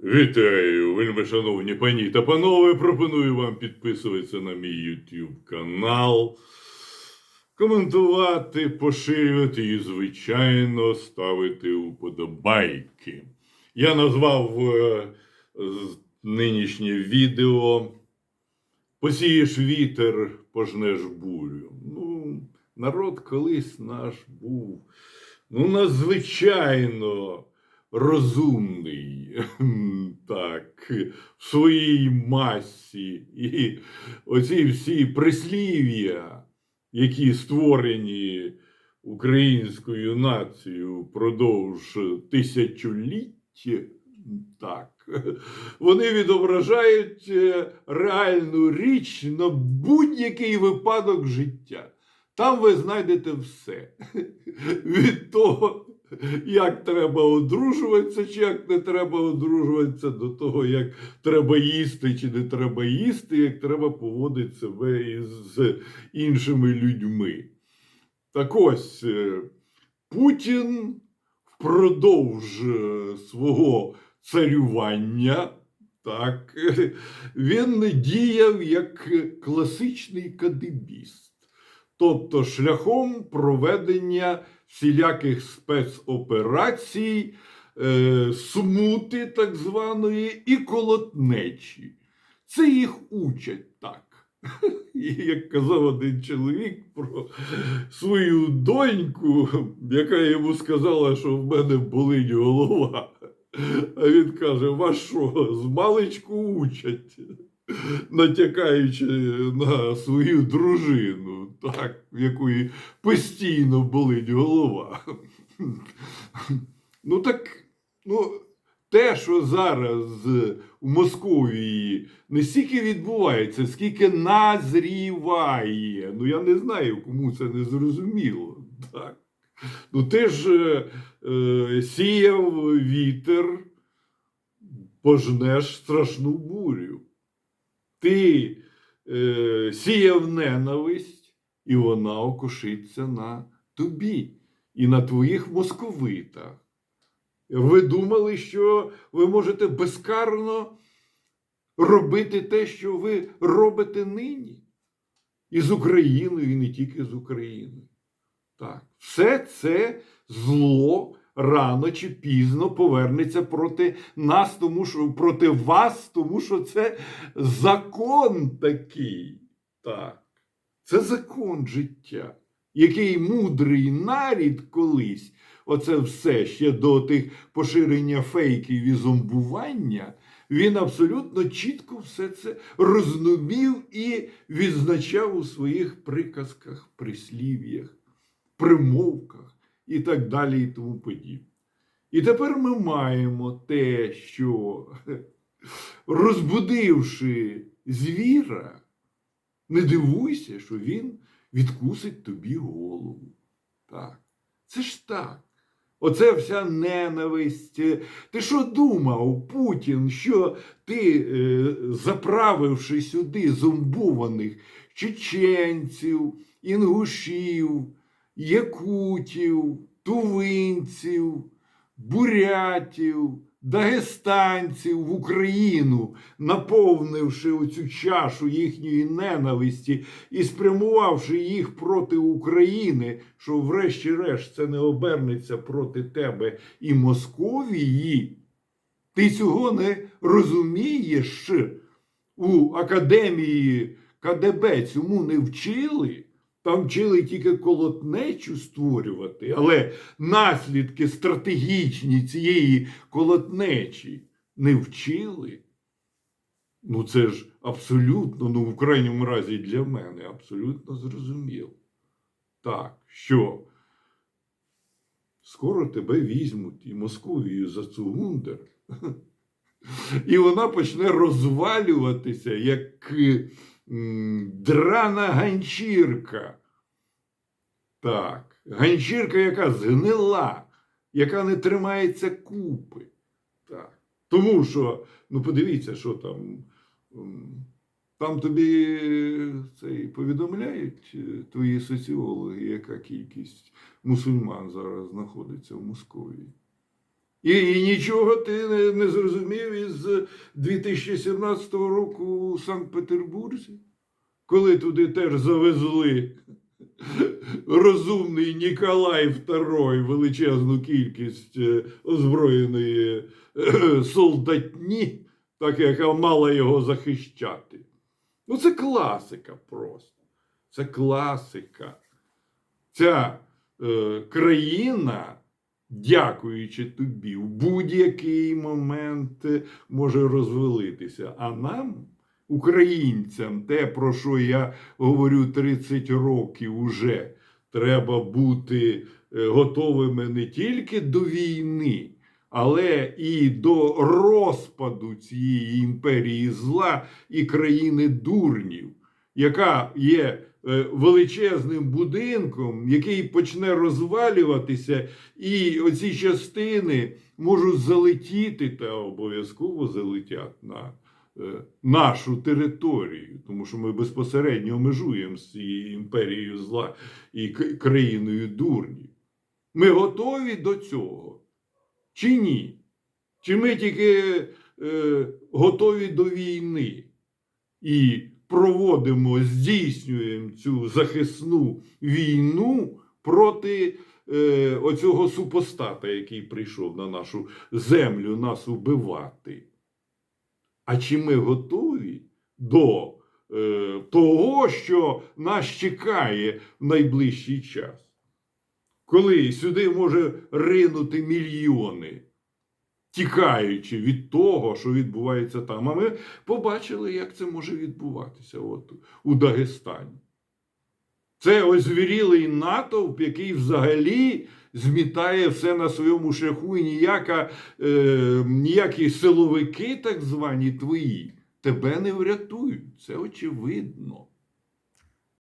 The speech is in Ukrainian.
Вітаю, вельми шановні пані та панове. Пропоную вам підписуватися на мій YouTube канал, коментувати, поширювати і, звичайно, ставити уподобайки. Я назвав е, нинішнє відео Посієш вітер, пожнеш бурю. Ну, народ колись наш був ну, надзвичайно розумний, так, в своїй масі. І оці всі прислів'я, які створені українською нацією впродовж тисячоліть, так, вони відображають е, реальну річ на будь-який випадок життя. Там ви знайдете все. Від того, як треба одружуватися, чи як не треба одружуватися, до того, як треба їсти, чи не треба їсти, як треба поводити себе із іншими людьми. Так ось е, Путін впродовж е, свого царювання. Так, він діяв як класичний кадебіст, тобто шляхом проведення всіляких спецоперацій, е, смути так званої і колотнечі. Це їх учать так. І як казав один чоловік про свою доньку, яка йому сказала, що в мене болить голова. А він каже: вас що, з маличку учать, натякаючи на свою дружину, так, в якої постійно болить голова. Ну так, ну, те, що зараз у Московії не стільки відбувається, скільки назріває. Ну, я не знаю, кому це не зрозуміло. Так. Ну, ти ж е, е, сіяв вітер, пожнеш страшну бурю. Ти е, сіяв ненависть, і вона окушиться на тобі і на твоїх московитах. Ви думали, що ви можете безкарно робити те, що ви робите нині? І з Україною, і не тільки з Україною. Так, все це зло рано чи пізно повернеться проти нас, тому що проти вас, тому що це закон такий. Так, це закон життя, який мудрий нарід колись, оце все ще до тих поширення фейків і зомбування. Він абсолютно чітко все це рознумів і відзначав у своїх приказках, прислів'ях примовках і так далі, і тому подібне. І тепер ми маємо те, що, розбудивши звіра, не дивуйся, що він відкусить тобі голову. Так. Це ж так. Оце вся ненависть. Ти що думав, Путін, що ти, е, заправивши сюди зомбованих чеченців, інгушів, якутів, тувинців, бурятів, дагестанців в Україну, наповнивши оцю чашу їхньої ненависті і спрямувавши їх проти України, що врешті-решт це не обернеться проти тебе і Московії, ти цього не розумієш у академії КДБ цьому не вчили. Там вчили тільки колотнечу створювати, але наслідки стратегічні цієї колотнечі не вчили. Ну, це ж абсолютно, ну, в крайньому разі для мене, абсолютно зрозуміло. Так, що скоро тебе візьмуть і Московію за цугундер, і вона почне розвалюватися, як м, драна ганчірка. Так, ганчірка, яка згнила, яка не тримається купи. Так. Тому що, ну подивіться, що там. Там тобі цей, повідомляють е, твої соціологи, яка кількість мусульман зараз знаходиться в Московії. І, і нічого ти не, не зрозумів із 2017 року у Санкт-Петербурзі, коли туди теж завезли розумний Ніколай II величезну кількість е, озброєної е, солдатні, так яка мала його захищати. Ну, це класика просто. Це класика. Ця е, країна, дякуючи тобі, в будь-який момент е, може розвалитися. А нам, українцям, те, про що я говорю 30 років уже, треба бути е, готовими не тільки до війни, але і до розпаду цієї імперії зла і країни дурнів, яка є величезним будинком, який почне розвалюватися, і оці частини можуть залетіти та обов'язково залетять на е, нашу територію, тому що ми безпосередньо межуємо з цією імперією зла і країною дурнів. Ми готові до цього? Чи ні? Чи ми тільки е, готові до війни і проводимо, здійснюємо цю захисну війну проти е, оцього супостата, який прийшов на нашу землю нас убивати? А чи ми готові до е, того, що нас чекає в найближчий час? Коли сюди може ринути мільйони, тікаючи від того, що відбувається там. А ми побачили, як це може відбуватися от, у Дагестані. Це озвірілий натовп, який взагалі змітає все на своєму шляху, і ніяка, е, ніякі силовики, так звані твої, тебе не врятують. Це очевидно.